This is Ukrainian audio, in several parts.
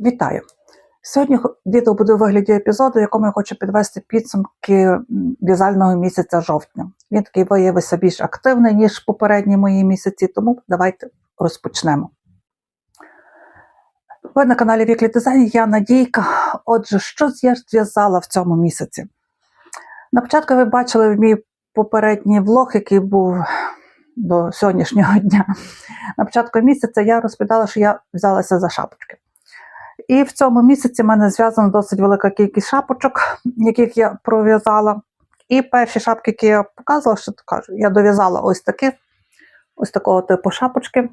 Вітаю! Сьогодні відео буде у вигляді епізоду, якому я хочу підвести підсумки в'язального місяця жовтня. Він такий виявився більш активний, ніж попередні мої місяці, тому давайте розпочнемо. Ви на каналі Віклі Дизайн, я Надійка. Отже, що я зв'язала в цьому місяці? На початку ви бачили мій попередній влог, який був до сьогоднішнього дня. На початку місяця я розповідала, що я взялася за шапочки. І в цьому місяці в мене зв'язана досить велика кількість шапочок, яких я пров'язала. І перші шапки, які я показувала, що то кажу, я дов'язала ось такі, ось такого типу шапочки.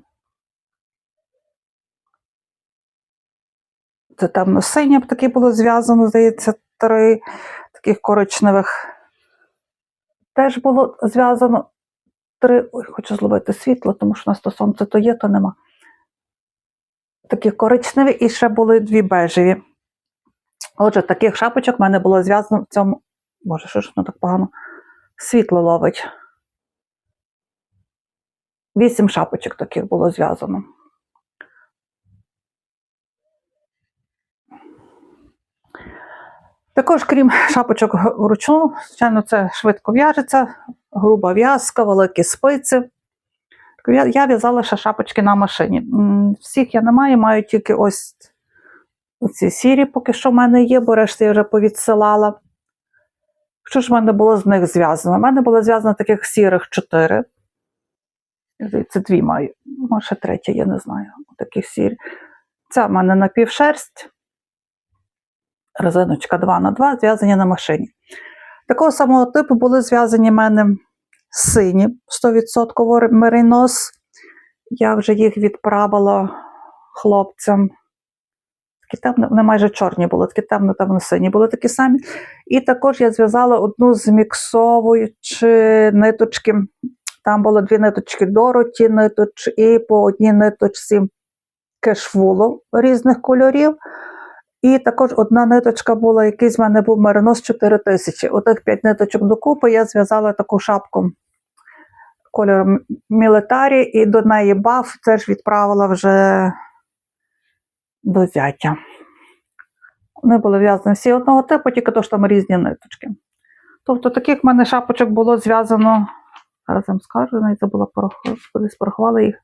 Це темно-синє таке було зв'язано, здається, три таких коричневих. Теж було зв'язано три. Ой, хочу зловити світло, тому що у нас то сонце то є, то нема такі коричневі і ще були дві бежеві. Отже, таких шапочок в мене було зв'язано в цьому. Боже, що ж воно так погано? Світло ловить. Вісім шапочок таких було зв'язано. Також, крім шапочок вручну, звичайно, це швидко в'яжеться, груба в'язка, великі спиці. Я, я в'язала ще шапочки на машині. Всіх я не маю, маю тільки ось ці сірі, поки що в мене є, бо решти я вже повідсилала. Що ж в мене було з них зв'язано? У мене було зв'язано таких сірих чотири. Це дві маю. Може, третя, я не знаю. Таких сірі. Це в мене напівшерсть. Резиночка 2 на 2 зв'язані на машині. Такого самого типу були зв'язані в мене сині 100% меринос. Я вже їх відправила хлопцям. Такі темно, вони майже чорні були, такі темно-темно-сині були такі самі. І також я зв'язала одну з міксовуючи ниточки. Там було дві ниточки Дороті ниточ, і по одній ниточці кешвулу різних кольорів. І також одна ниточка була, якийсь в мене був меринос 4000. Отих 5 ниточок докупи я зв'язала таку шапку кольору мілітарі, і до неї баф теж відправила вже до зятя. Вони були в'язані всі одного типу, тільки то, що там різні ниточки. Тобто таких в мене шапочок було зв'язано, зараз вам скажу, навіть забула кудись порахувала їх.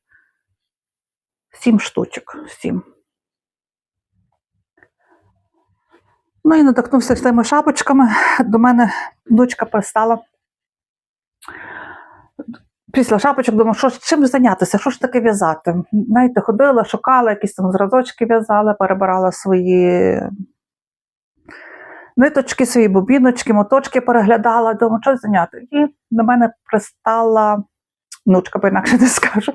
Сім штучок. Сім. Ну і надихнувся цими шапочками. До мене дочка пристала. Після шапочок думаю, що чим зайнятися, що ж таке в'язати? Знаєте, ходила, шукала, якісь там зразочки в'язала, перебирала свої ниточки, свої бобіночки, моточки переглядала, думаю, що зайняти. І до мене пристала внучка, бо інакше не скажу.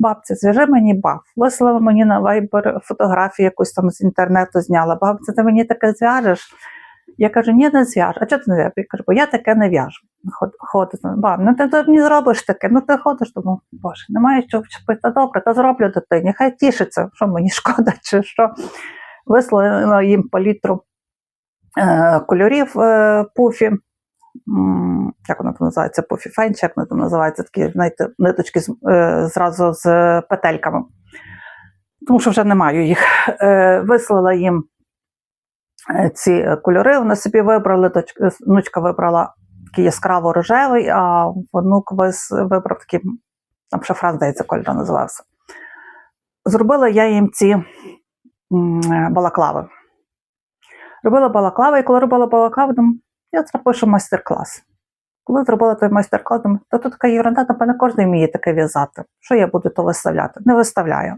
Бабця, зв'яжи мені баф. Вислала мені на вайбер фотографію якусь там з інтернету зняла. Бабця, ти мені таке зв'яжеш? Я кажу, ні, не зв'яж. А чого ти не зв'яжеш? Я кажу, бо я таке не в'яжу. Ходить, баб, ну ти, ти мені зробиш таке, ну ти ходиш, тому, боже, немає що вчепити. Добре, та зроблю дитині, хай тішиться, що мені шкода, чи що. Вислала їм палітру е, кольорів е, пуфі. Як воно там називається? Пуфі фенч, як воно там називається, такі, знаєте, ниточки з, е, зразу з петельками. Тому що вже не маю їх. Е, Вислала їм ці кольори. Вони собі вибрали, дочка- внучка вибрала такий яскраво рожевий, а внук вибрав такий, там шафран, здається, кольор називався. Зробила я їм ці е, балаклави. Робила балаклави, і коли робила балаклави, думаю, я запишу майстер-клас. Коли зробила той майстер-клас, думаю, та тут така єрунда, напевно, кожен вміє таке в'язати. Що я буду то виставляти? Не виставляю.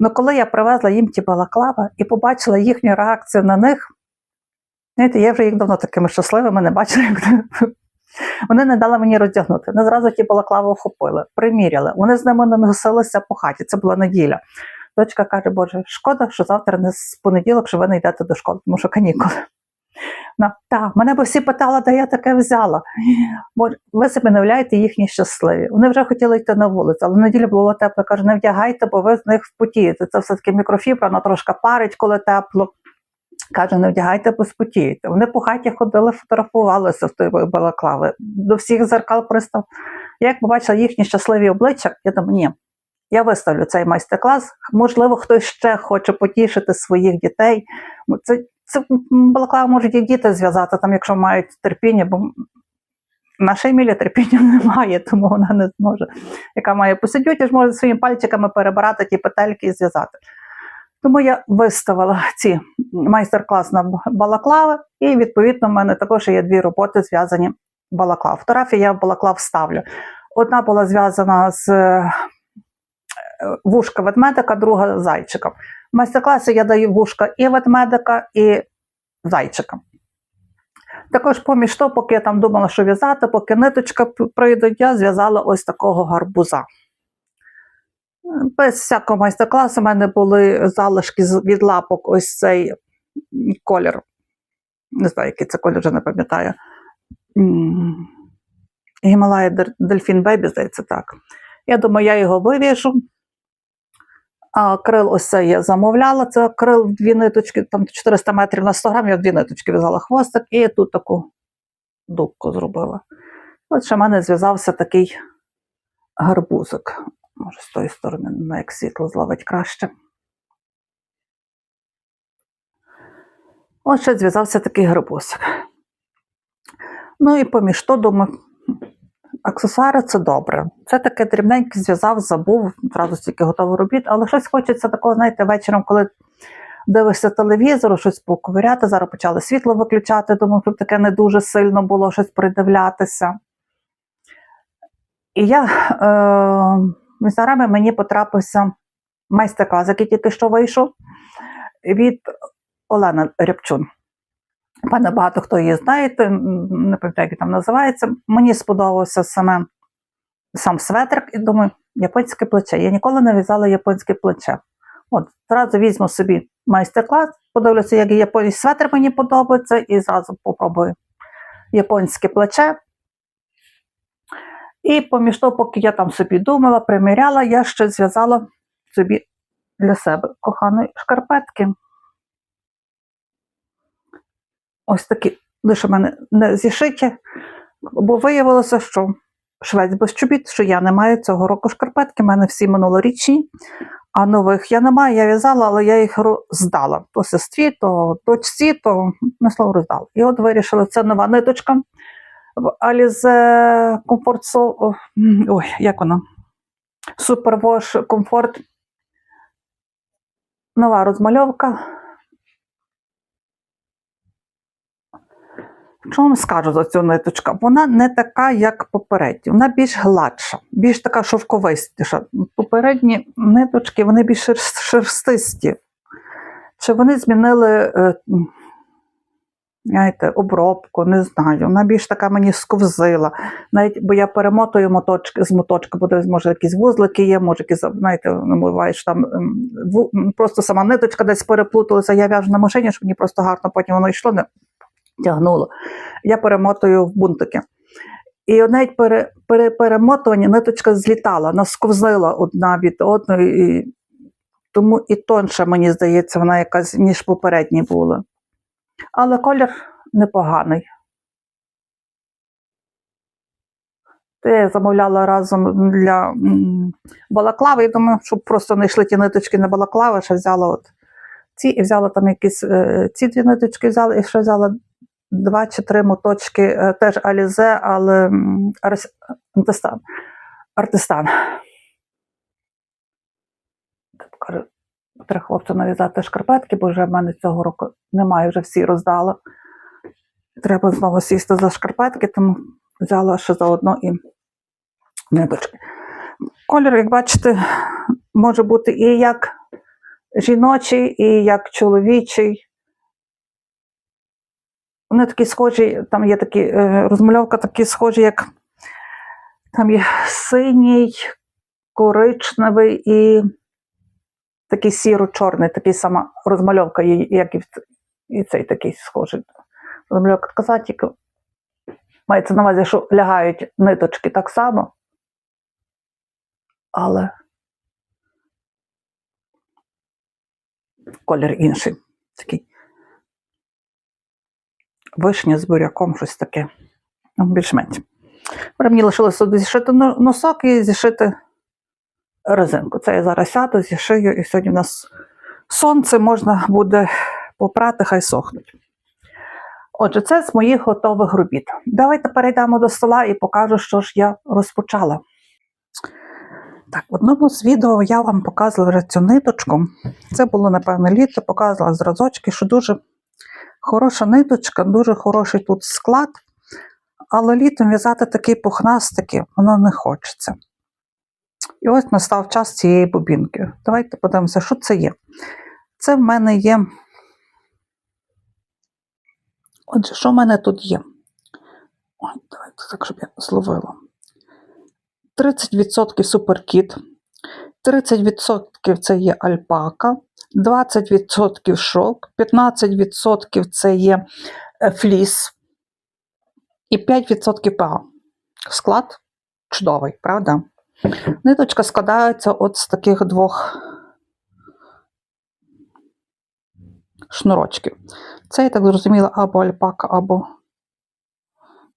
Ну коли я привезла їм ті балаклава і побачила їхню реакцію на них, знаєте, я вже їх давно такими щасливими не бачила. Як... Вони не дали мені роздягнути. Не зразу ті балаклави охопили, приміряли. Вони з ними не носилися по хаті. Це була неділя. Дочка каже, Боже, шкода, що завтра не з понеділок, що ви не йдете до школи, тому що канікули. Так, мене б всі питали, де я таке взяла. Ви собі не уявляєте їхні щасливі. Вони вже хотіли йти на вулицю, але в неділю було тепло. Каже, не вдягайте, бо ви з них впотієте. Це все-таки мікрофібра, вона трошки парить, коли тепло. Каже, не вдягайте, бо спотієте. Вони по хаті ходили, фотографувалися в той балаклави. До всіх зеркал пристав. Я як побачила їхні щасливі обличчя, я думаю, ні, Я виставлю цей майстер-клас. Можливо, хтось ще хоче потішити своїх дітей. Це, це балаклава можуть і діти зв'язати, там, якщо мають терпіння, бо наша Емілія терпіння немає, тому вона не зможе. Яка має посидіти, ж може своїми пальчиками перебирати ті петельки і зв'язати. Тому я виставила ці майстер-клас на балаклави, і відповідно в мене також є дві роботи зв'язані балаклав. Фотографії я в балаклав ставлю. Одна була зв'язана з е, вушка ведмедика, друга зайчика. Майстер-класі я даю вушка і ведмедика, і зайчика. Також поміж того, поки я там думала, що в'язати, поки ниточка прийде, я зв'язала ось такого гарбуза. Без всякого майстер-класу в мене були залишки від лапок, ось цей колір. Не знаю, який це колір, вже не пам'ятаю. Дер- Дельфін Бебі, здається, так. Я думаю, я його вив'яжу. Крил ось це я замовляла. Це крил в дві ниточки, там 400 метрів на 100 грам, я в дві ниточки в'язала хвостик і тут таку дубку зробила. От ще в мене зв'язався такий гарбузик. Може, з тої сторони, на як світло зловить краще. Ось ще зв'язався такий гарбузик. Ну і поміж то, думаю, аксесуари це добре. Це таке дрібненьке зв'язав, забув, одразу стільки готовий робіт, але щось хочеться такого, знаєте, вечором, коли дивишся телевізор, щось поковиряти, зараз почали світло виключати, думаю, щоб таке не дуже сильно було щось придивлятися. І я е, в інстаграмі мені потрапився майстер-клас, який тільки що вийшов від Олени Рябчун. Пане багато хто її знаєте, не пам'ятаю, як там називається. Мені сподобався саме сам светрик, і думаю, японське плече. Я ніколи не в'язала японське плече. От, зразу візьму собі майстер-клас, подивлюся, як японський светр мені подобається, і зразу попробую японське плече. І поміж того, поки я там собі думала, приміряла, я ще зв'язала собі для себе коханої шкарпетки. Ось такі, лише мене не зішиті, бо виявилося, що швець без чобіт, що я не маю цього року шкарпетки, в мене всі минулорічні, а нових я не маю, я в'язала, але я їх роздала. То сестрі, то дочці, то на слово роздала. І от вирішила, це нова ниточка в Comfort So- Ой, як вона? Superwash Comfort. Нова розмальовка. Що вам скажу за цю ниточку? Вона не така, як попередні, вона більш гладша, більш така шовковистіша. Попередні ниточки вони більш шер- шерстисті. Чи вони змінили е, знаєте, обробку, не знаю. Вона більш така мені сковзила. Навіть бо я перемотую моточки з моточка, бо може якісь вузлики є, може якісь, знаєте, не там ем, просто сама ниточка десь переплуталася, я в'яжу на машині, щоб мені просто гарно потім воно йшло, тягнуло. Я перемотую в бунтики. І навіть пере, пере, перемотування ниточка злітала, вона сковзила одна від одної, і, тому і тонша, мені здається, вона якась, ніж попередні були. Але колір непоганий. Я замовляла разом для балаклави. Я думаю, щоб просто не йшли ті ниточки на балаклави, ще взяла от ці і взяла там якісь е, ці дві ниточки взяла, і ще взяла два чи три моточки, е, теж Алізе, але артистан. артистан. Треба хлопцю нав'язати шкарпетки, бо вже в мене цього року немає, вже всі роздала. Треба знову сісти за шкарпетки, тому взяла ще заодно і ниточки. Колір, як бачите, може бути і як жіночий, і як чоловічий. Вони такі схожі, там є такі е, розмальовка, такі схожі, як там є синій, коричневий і такий сіро-чорний, такий сама розмальовка, як і, і цей такий схожий. Розмальовка така, тільки мається на увазі, що лягають ниточки так само, але колір інший. Такий вишня з буряком, щось таке. Ну, більш-менш. Мені лишилося зішити носок і зішити резинку. Це я зараз сяду, зішию, і сьогодні в нас сонце можна буде попрати, хай сохнуть. Отже, це з моїх готових робіт. Давайте перейдемо до стола і покажу, що ж я розпочала. Так, в одному з відео я вам показувала вже цю ниточку. Це було, напевно, літо, показувала зразочки, що дуже хороша ниточка, дуже хороший тут склад, але літом в'язати такий пухнастики, воно не хочеться. І ось настав час цієї бобінки. Давайте подивимося, що це є. Це в мене є. Отже, що в мене тут є? Ой, давайте так, щоб я зловила. 30% суперкіт, 30% це є альпака, 20% шовк, 15% це є е, фліс і 5% ПА. Склад чудовий, правда? Ниточка складається от з таких двох шнурочків. Це, я так зрозуміла, або альпака, або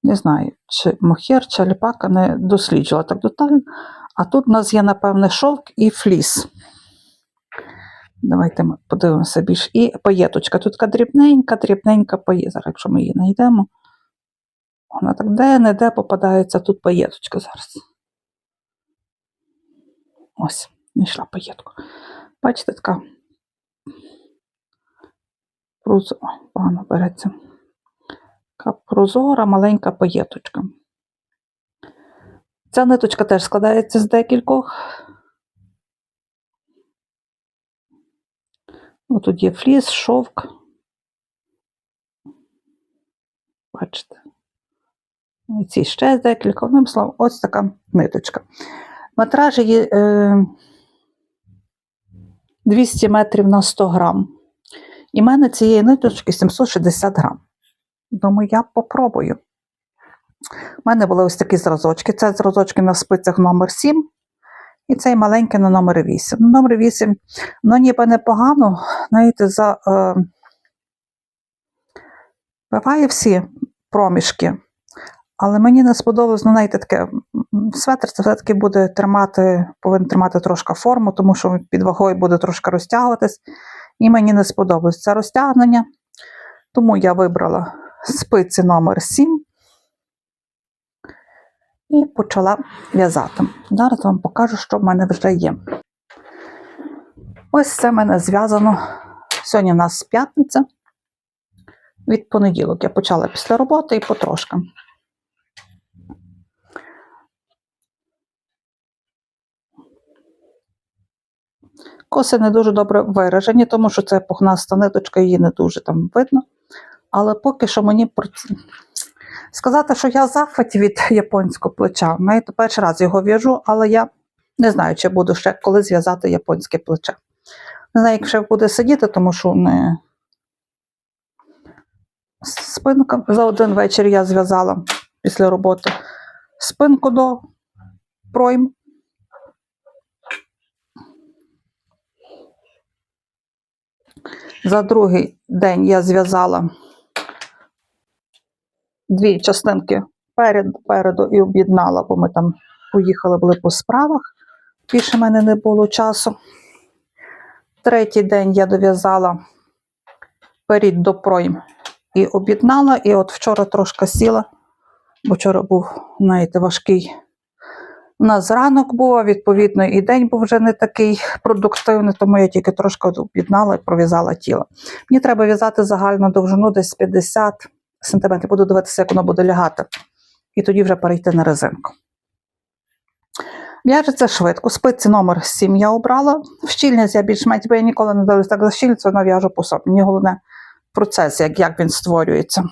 не знаю, чи мохер, чи альпака не досліджувала так детально. А тут у нас є, напевне, шовк і фліс. Давайте ми подивимося більш. І паєточка. Тут така дрібненька, дрібненька паєтка. Зараз, якщо ми її знайдемо. Вона так де-не-де попадається тут паєточка зараз. Ось, знайшла паєтку. Бачите, така. Прозо... Ой, погано береться. Така прозора маленька паєточка. Ця ниточка теж складається з декількох. Ось тут є фліс, шовк. Бачите. І ці ще декілька. Одним словом, ось така ниточка. Метраж її е, 200 метрів на 100 грам. І в мене цієї ниточки 760 грам. Думаю, я попробую. У мене були ось такі зразочки. Це зразочки на спицях номер 7 і цей маленький на номер 8. На номер 8, ну ніби непогано, знаєте, за е, биває всі проміжки. Але мені не сподобалось, ну, знаєте, таке, светр це все-таки буде тримати, повинен тримати трошки форму, тому що під вагою буде трошки розтягуватись. І мені не сподобалось це розтягнення. Тому я вибрала спиці номер 7 і почала в'язати. Зараз вам покажу, що в мене вже є. Ось це в мене зв'язано. Сьогодні в нас п'ятниця. Від понеділок я почала після роботи і потрошка. Коси не дуже добре виражені, тому що це пухнаста ниточка, її не дуже там видно. Але поки що мені сказати, що я захваті від японського плеча. Знаєте, перший раз його в'яжу, але я не знаю, чи буду ще коли зв'язати японське плече. Не знаю, як ще буде сидіти, тому що не спинка. За один вечір я зв'язала після роботи спинку до пройм. За другий день я зв'язала дві частинки перед, переду і об'єднала, бо ми там поїхали були по справах. Більше в мене не було часу. Третій день я дов'язала перед до пройм і об'єднала. І от вчора трошки сіла, бо вчора був, знаєте, важкий. У нас ранок був, відповідно, і день був вже не такий продуктивний, тому я тільки трошки об'єднала і пров'язала тіло. Мені треба в'язати загальну довжину десь 50 см. Буду дивитися, як воно буде лягати. І тоді вже перейти на резинку. В'яжеться швидко. Спиці номер 7 я обрала. В щільність я більш-менш, я ніколи не дивлюсь так за щільність, вона в'яжу по собі. Мені головне процес, як, як він створюється.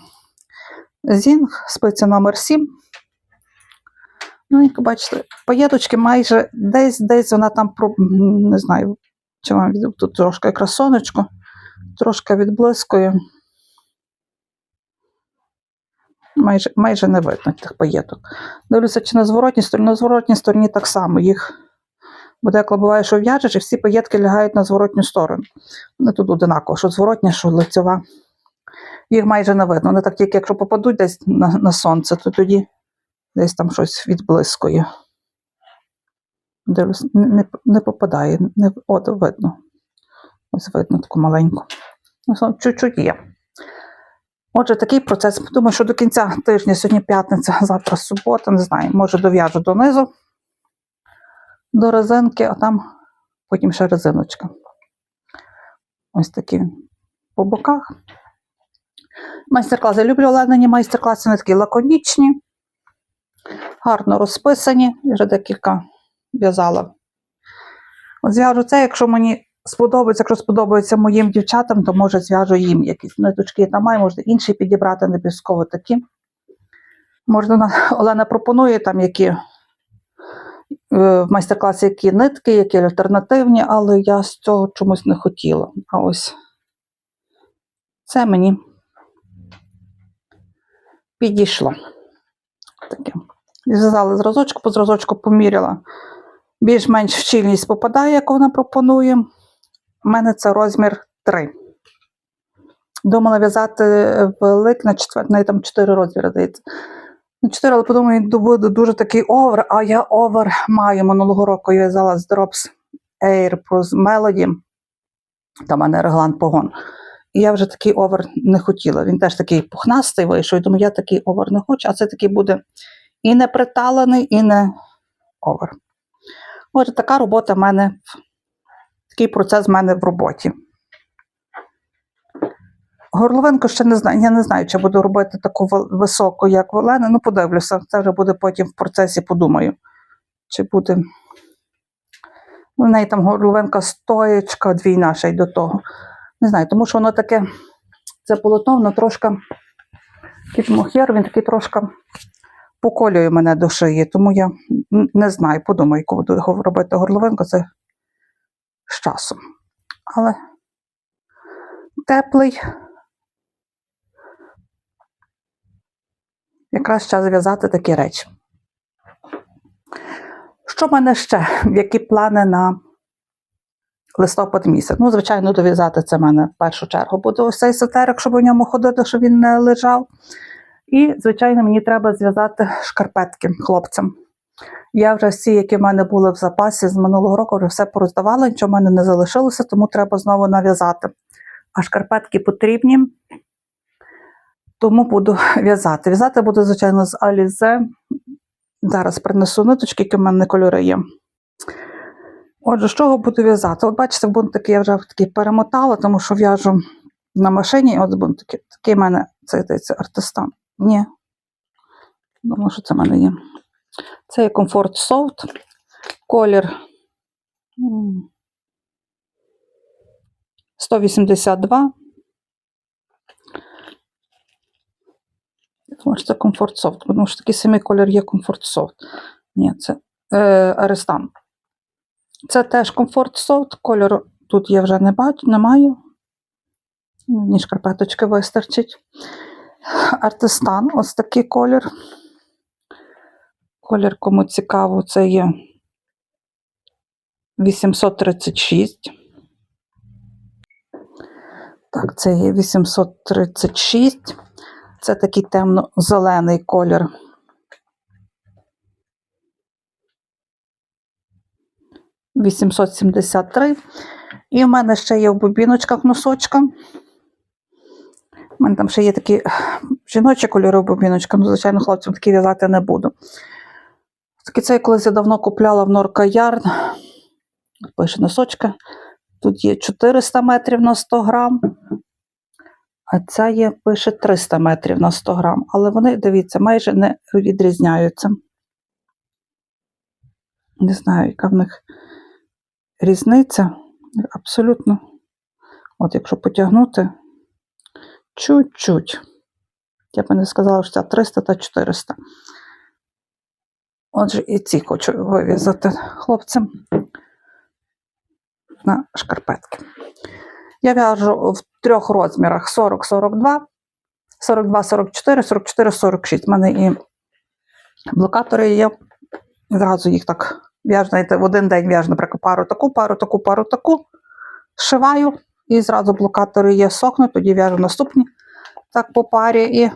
Зінг, спиці номер 7. Ну, як бачите, паєточки майже десь, десь вона там не знаю, чи вам тут трошки якраз сонечко, трошки відблискує. Майже, майже не видно тих паєток. Дивлюся, чи на зворотній стороні, на зворотній стороні так само їх. Бо деколи буває, що в'яжеш, і всі паєтки лягають на зворотню сторону. Вони тут одинаково, що зворотня, що лицьова. Їх майже не видно. Вони так тільки, якщо попадуть десь на, на сонце, то тоді десь там щось відблискує. Дивлюсь, не, не, попадає. Не, от, видно. Ось видно таку маленьку. Ну, чуть-чуть є. Отже, такий процес. Думаю, що до кінця тижня, сьогодні п'ятниця, завтра субота, не знаю, може дов'яжу донизу до резинки, а там потім ще резиночка. Ось такі по боках. Майстер-класи. Люблю оленені майстер-класи, вони такі лаконічні, гарно розписані. Вже декілька в'язала. От зв'яжу це, якщо мені сподобається, якщо сподобається моїм дівчатам, то може зв'яжу їм якісь ниточки там маю, можна інші підібрати, не обов'язково такі. Можна Олена пропонує там які е, в майстер-класі які нитки, які альтернативні, але я з цього чомусь не хотіла. А ось це мені підійшло. Таке. Зв'язала зразочку, по зразочку поміряла. Більш-менш щільність попадає, як вона пропонує. У мене це розмір 3. Думала в'язати велик на 4, на там 4 розміри дається. На 4, але подумаю, ду- буде дуже такий овер, а я овер маю. Минулого року я в'язала з Drops Air Plus Melody. Там у мене реглан погон. І я вже такий овер не хотіла. Він теж такий пухнастий вийшов. І думаю, я такий овер не хочу, а це такий буде і не приталений, і не овер. Отже, така робота в мене, такий процес в мене в роботі. Горловинку ще не знаю. Я не знаю, чи буду робити таку високу, як в Олени. Ну, подивлюся. Це вже буде потім в процесі, подумаю. Чи буде. У неї там горловинка стоєчка, двійна ще й до того. Не знаю, тому що воно таке, це полотно, воно трошки під мохер, він такий трошки поколює мене до шиї, тому я не знаю, подумаю, яку буду робити горловинку, це з часом. Але теплий. Якраз час зв'язати такі речі. Що в мене ще? Які плани на листопад місяць? Ну, звичайно, дов'язати це в мене в першу чергу буде ось цей сетерик, щоб у ньому ходити, щоб він не лежав. І, звичайно, мені треба зв'язати шкарпетки хлопцям. Я вже всі, які в мене були в запасі з минулого року, вже все пороздавала, нічого в мене не залишилося, тому треба знову нав'язати. А шкарпетки потрібні, тому буду в'язати. В'язати буду, звичайно, з Алізе. Зараз принесу ниточки, які в мене кольори є. Отже, з чого буду в'язати? От бачите, бунтики я вже такий перемотала, тому що в'яжу на машині. От бунтики. Такий в мене це здається, артистан. Ні. Думаю, що це в мене є. Це є Comfort Soft. Колір 182. Я що це Comfort Soft, тому що такий самий колір є Comfort Soft. Ні, це е, Аристан. Це теж Comfort Soft. Кольору тут я вже не бачу, не маю. Мені шкарпеточки вистачить. Артистан, ось такий колір. Колір, кому цікаво, це є 836. Так, це є 836. Це такий темно-зелений колір. Вісімсот сімдесят три. І в мене ще є в бобіночках носочка. У мене там ще є такі жіночі кольори в бобіночках, ну, звичайно, хлопцям такі в'язати не буду. Такий цей колись я давно купляла в Норка Ярн. Пише носочка. Тут є 400 метрів на 100 грам. А ця є, пише 300 метрів на 100 грам. Але вони, дивіться, майже не відрізняються. Не знаю, яка в них різниця. Абсолютно. От якщо потягнути, чуть-чуть. Я б не сказала, що це 300 та 400. Отже, і ці хочу вив'язати хлопцям на шкарпетки. Я в'яжу в трьох розмірах: 40-42, 42-44, 44-46. У мене і блокатори є. Зразу їх так в'яжу, знаєте, в один день в'яжу, наприклад, пару таку, пару таку, пару таку. Зшиваю, і зразу блокатори є, сохнуть, тоді в'яжу наступні так по парі і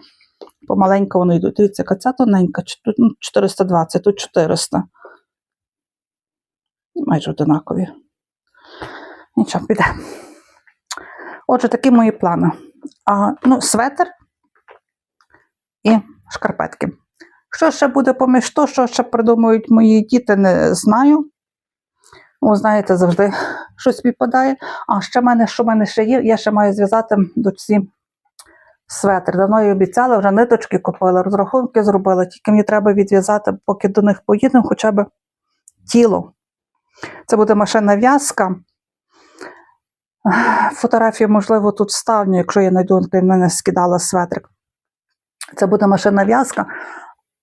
помаленьку вони йдуть. Дивіться, яка ця тоненька, тут, ну, 420, тут 400. Майже одинакові. Нічого, піде. Отже, такі мої плани. А, ну, светр і шкарпетки. Що ще буде поміж то, що ще придумують мої діти, не знаю. Ви знаєте, завжди щось відпадає. А ще мене, що в мене ще є, я ще маю зв'язати дочці светр. Давно їй обіцяла, вже ниточки купила, розрахунки зробила. Тільки мені треба відв'язати, поки до них поїдемо, хоча б тіло. Це буде машинна в'язка. Фотографію, можливо, тут ставлю, якщо я знайду, ти мене скидала светрик. Це буде машинна в'язка,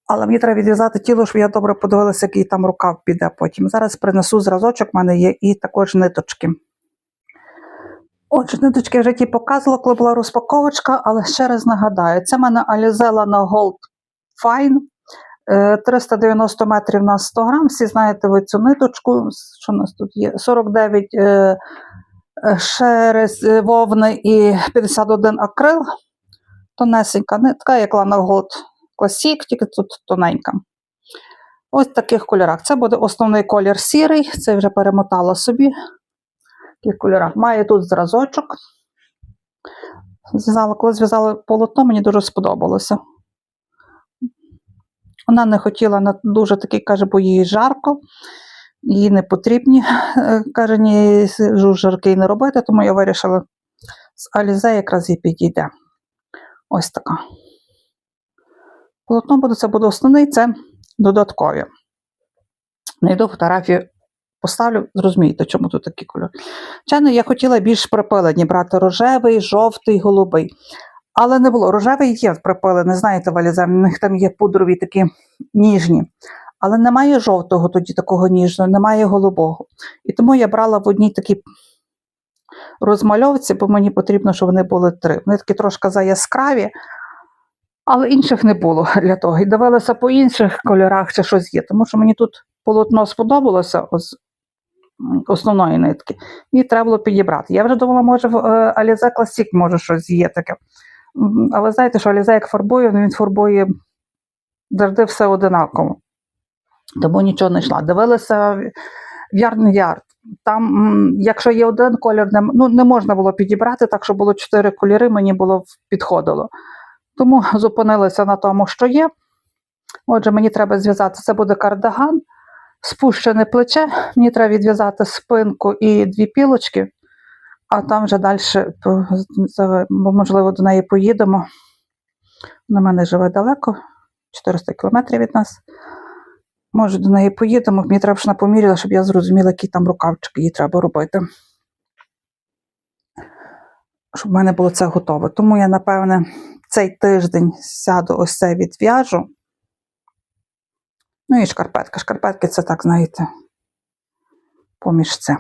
але мені треба відв'язати тіло, щоб я добре подивилася, який там рукав піде потім. Зараз принесу зразочок, в мене є і також ниточки. Отже, ниточки вже ті показувала, коли була розпаковочка, але ще раз нагадаю, це в мене Alizella на Gold Fine. Е, 390 метрів на 100 грам. Всі знаєте ви цю ниточку. Що у нас тут є? 49 е, е, е, вовни і 51 акрил. Тонесенька нитка, як Lana Gold Classic, тільки тут тоненька. Ось в таких кольорах. Це буде основний колір сірий, це вже перемотала собі. Таких кольорах. Має тут зразочок. Зв'язала, коли зв'язала полотно, мені дуже сподобалося. Вона не хотіла на дуже такий, каже, бо їй жарко, їй не потрібні, каже, ні, жаркий не робити, тому я вирішила з Алізе якраз їй підійде. Ось така. Полотно буде, це буде основний, це додаткові. Найду фотографію, поставлю, зрозумієте, чому тут такі кольори. Звичайно, я хотіла більш припилені брати рожевий, жовтий, голубий. Але не було. Рожевий є припилений, знаєте, валіза, в них там є пудрові такі ніжні. Але немає жовтого тоді такого ніжного, немає голубого. І тому я брала в одній такій розмальовці, бо мені потрібно, щоб вони були три. Вони такі трошки заяскраві, але інших не було для того. І дивилася по інших кольорах, чи щось є. Тому що мені тут полотно сподобалося ось, основної нитки. І треба було підібрати. Я вже думала, може, в е, Alize Classic може щось є таке. Але знаєте, що Alize як фарбує, він фарбує завжди все одинаково. Тому нічого не йшла. Дивилася в Yard. Там, якщо є один колір, не, ну, не можна було підібрати, так що було чотири кольори, мені було підходило. Тому зупинилася на тому, що є. Отже, мені треба зв'язати, це буде кардиган, спущене плече, мені треба відв'язати спинку і дві пілочки, а там вже далі, можливо, до неї поїдемо. Вона мене живе далеко, 400 кілометрів від нас. Може, до неї поїдемо. Мені треба, щоб вона поміряла, щоб я зрозуміла, які там рукавчики їй треба робити. Щоб в мене було це готове. Тому я, напевне, цей тиждень сяду ось це відв'яжу. Ну і шкарпетка. Шкарпетки це так, знаєте, поміж це.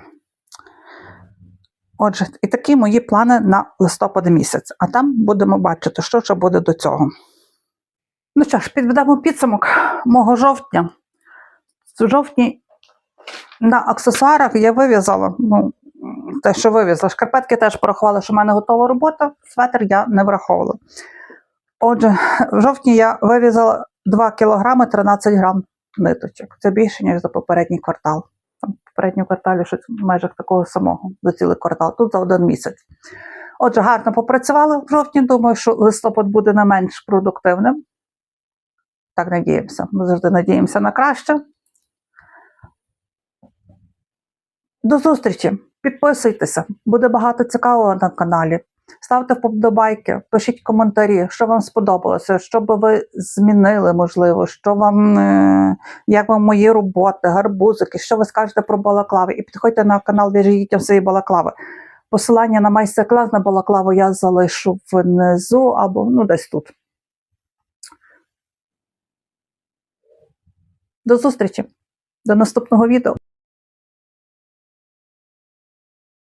Отже, і такі мої плани на листопад місяць. А там будемо бачити, що ще буде до цього. Ну що ж, підведемо підсумок мого жовтня. В жовтні на аксесуарах я вив'язала, ну, те, що вив'язала. Шкарпетки теж порахувала, що в мене готова робота, светр я не враховувала. Отже, в жовтні я вив'язала 2 кг 13 грам ниточок. Це більше, ніж за попередній квартал. Там в попередньому кварталі щось в межах такого самого за цілий квартал, тут за один місяць. Отже, гарно попрацювала в жовтні. Думаю, що листопад буде не менш продуктивним. Так надіємося. Ми завжди надіємося на краще. До зустрічі! Підписуйтеся, буде багато цікавого на каналі. Ставте вподобайки, пишіть коментарі, що вам сподобалося, що би ви змінили, можливо, що вам, е, як вам мої роботи, гарбузики, що ви скажете про балаклави. І підходьте на канал дітям свої балаклави. Посилання на майстер-клас на балаклаву я залишу внизу або ну, десь тут. До зустрічі, до наступного відео.